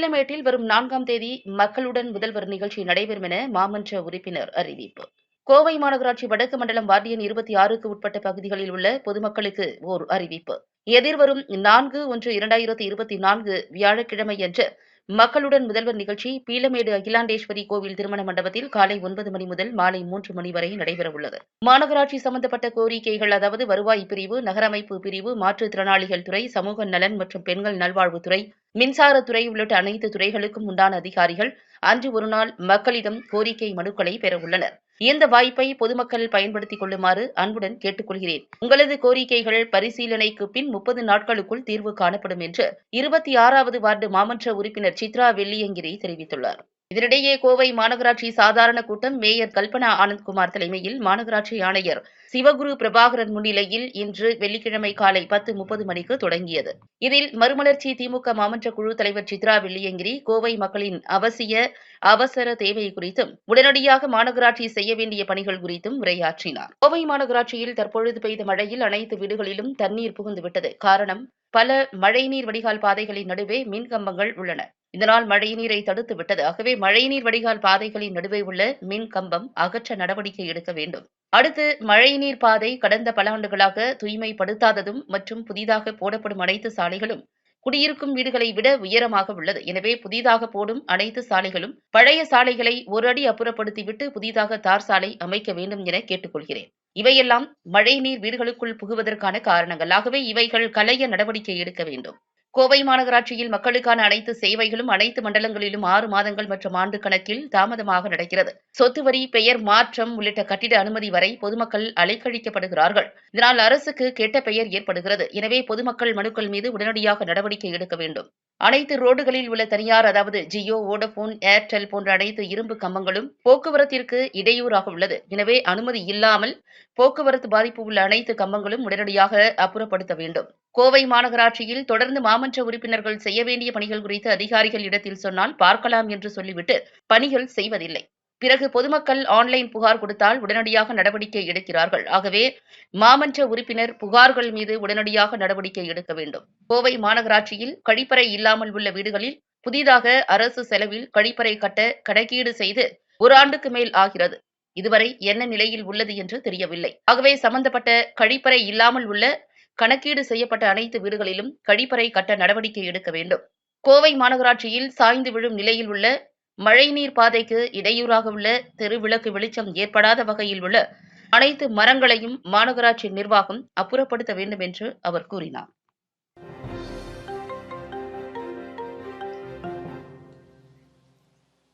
பீலமேட்டில் வரும் நான்காம் தேதி மக்களுடன் முதல்வர் நிகழ்ச்சி நடைபெறும் என மாமன்ற உறுப்பினர் அறிவிப்பு. கோவை மாநகராட்சி வடக்கு மண்டலம் வார்டியன் இருபத்தி ஆறுக்கு உட்பட்ட பகுதிகளில் உள்ள பொதுமக்களுக்கு ஓர் அறிவிப்பு. எதிர்வரும் நான்கு ஒன்று இரண்டாயிரத்தி இருபத்தி நான்கு வியாழக்கிழமை வியாழக்கிழமையன்று மக்களுடன் முதல்வர் நிகழ்ச்சி பீலமேடு அகிலாண்டேஸ்வரி கோவில் திருமண மண்டபத்தில் காலை ஒன்பது மணி முதல் மாலை மூன்று மணி வரை நடைபெறவுள்ளது மாநகராட்சி சம்பந்தப்பட்ட கோரிக்கைகள் அதாவது வருவாய் பிரிவு நகரமைப்பு பிரிவு மாற்றுத்திறனாளிகள் துறை சமூக நலன் மற்றும் பெண்கள் நல்வாழ்வுத்துறை மின்சாரத்துறை உள்ளிட்ட அனைத்து துறைகளுக்கும் உண்டான அதிகாரிகள் அன்று ஒருநாள் மக்களிடம் கோரிக்கை மனுக்களை பெறவுள்ளனர் இந்த வாய்ப்பை பொதுமக்கள் பயன்படுத்திக் கொள்ளுமாறு அன்புடன் கேட்டுக்கொள்கிறேன். உங்களது கோரிக்கைகள் பரிசீலனைக்கு பின் முப்பது நாட்களுக்குள் தீர்வு காணப்படும் என்று இருபத்தி ஆறாவது வார்டு மாமன்ற உறுப்பினர் சித்ரா வெள்ளியங்கிரி தெரிவித்துள்ளார். இதனிடையே கோவை மாநகராட்சி சாதாரண கூட்டம் மேயர் கல்பனா ஆனந்த்குமார் தலைமையில் மாநகராட்சி ஆணையர் சிவகுரு பிரபாகரன் முன்னிலையில் இன்று வெள்ளிக்கிழமை காலை பத்து முப்பது மணிக்கு தொடங்கியது. இதில் மறுமலர்ச்சி திமுக மாமன்ற குழு தலைவர் சித்ரா வெள்ளியங்கிரி கோவை மக்களின் அவசிய அவசர தேவை குறித்தும் உடனடியாக மாநகராட்சி செய்ய வேண்டிய பணிகள் குறித்தும் உரையாற்றினார். கோவை மாநகராட்சியில் தற்பொழுது பெய்த மழையில் அனைத்து வீடுகளிலும் தண்ணீர் புகுந்துவிட்டது. காரணம் பல மழைநீர் வடிகால் பாதைகளின் நடுவே மின் கம்பங்கள் உள்ளன. இதனால் மழைநீரை தடுத்து விட்டது. ஆகவே மழைநீர் வடிகால் பாதைகளின் நடுவே உள்ள மின் கம்பம் அகற்ற நடவடிக்கை எடுக்க வேண்டும். அடுத்து மழைநீர் பாதை கடந்த பல ஆண்டுகளாக தூய்மைப்படுத்தாததும் மற்றும் புதிதாக போடப்படும் அனைத்து சாலைகளும் குடியிருக்கும் வீடுகளை விட உயரமாக உள்ளது. எனவே புதிதாக போடும் அனைத்து சாலைகளும் பழைய சாலைகளை ஒரு அடி அப்புறப்படுத்திவிட்டு புதிதாக தார் சாலை அமைக்க வேண்டும் என கேட்டுக்கொள்கிறேன். இவையெல்லாம் மழைநீர் வீடுகளுக்குள் புகுவதற்கான காரணங்கள். ஆகவே இவைகள் களைய நடவடிக்கை எடுக்க வேண்டும். கோவை மாநகராட்சியில் மக்களுக்கான அனைத்து சேவைகளும் அனைத்து மண்டலங்களிலும் ஆறு மாதங்கள் மற்றும் ஆண்டு கணக்கில் தாமதமாக நடக்கிறது. சொத்து வரி பெயர் மாற்றம் உள்ளிட்ட கட்டிட அனுமதி வரை பொதுமக்கள் அலைக்கழிக்கப்படுகிறார்கள். இதனால் அரசுக்கு கெட்ட பெயர் ஏற்படுகிறது. எனவே பொதுமக்கள் மனுக்கள் மீது உடனடியாக நடவடிக்கை எடுக்க வேண்டும். அனைத்து ரோடுகளில் உள்ள தனியார் அதாவது ஜியோ வோடபோன் ஏர்டெல் போன்ற அனைத்து இரும்பு கம்பங்களும் போக்குவரத்திற்கு இடையூறாக உள்ளது. எனவே அனுமதி இல்லாமல் போக்குவரத்து பாதிப்பு உள்ள அனைத்து கம்பங்களும் உடனடியாக அப்புறப்படுத்த வேண்டும். கோவை மாநகராட்சியில் தொடர்ந்து மாமன்ற உறுப்பினர்கள் செய்ய வேண்டிய பணிகள் குறித்து அதிகாரிகள் இடத்தில் சொன்னால் பார்க்கலாம் என்று சொல்லிவிட்டு பணிகள் செய்வதில்லை. பிறகு பொதுமக்கள் ஆன்லைன் புகார் கொடுத்தால் உடனடியாக நடவடிக்கை எடுக்கிறார்கள். ஆகவே மாமன்ற உறுப்பினர் புகார்கள் மீது உடனடியாக நடவடிக்கை எடுக்க வேண்டும். கோவை மாநகராட்சியில் கழிப்பறை இல்லாமல் உள்ள வீடுகளில் புதிதாக அரசு செலவில் கழிப்பறை கட்ட கணக்கீடு செய்து ஒரு ஆண்டுக்கு மேல் ஆகிறது. இதுவரை என்ன நிலையில் உள்ளது என்று தெரியவில்லை. ஆகவே சம்பந்தப்பட்ட கழிப்பறை இல்லாமல் உள்ள கணக்கீடு செய்யப்பட்ட அனைத்து வீடுகளிலும் கழிப்பறை கட்ட நடவடிக்கை எடுக்க வேண்டும். கோவை மாநகராட்சியில் சாய்ந்து விழும் நிலையில் உள்ள மழைநீர் பாதைக்கு இடையூறாக உள்ள தெருவிளக்கு வெளிச்சம் ஏற்படாத வகையில் உள்ள அனைத்து மரங்களையும் மாநகராட்சி நிர்வாகம் அப்புறப்படுத்த வேண்டும் என்று அவர் கூறினார்.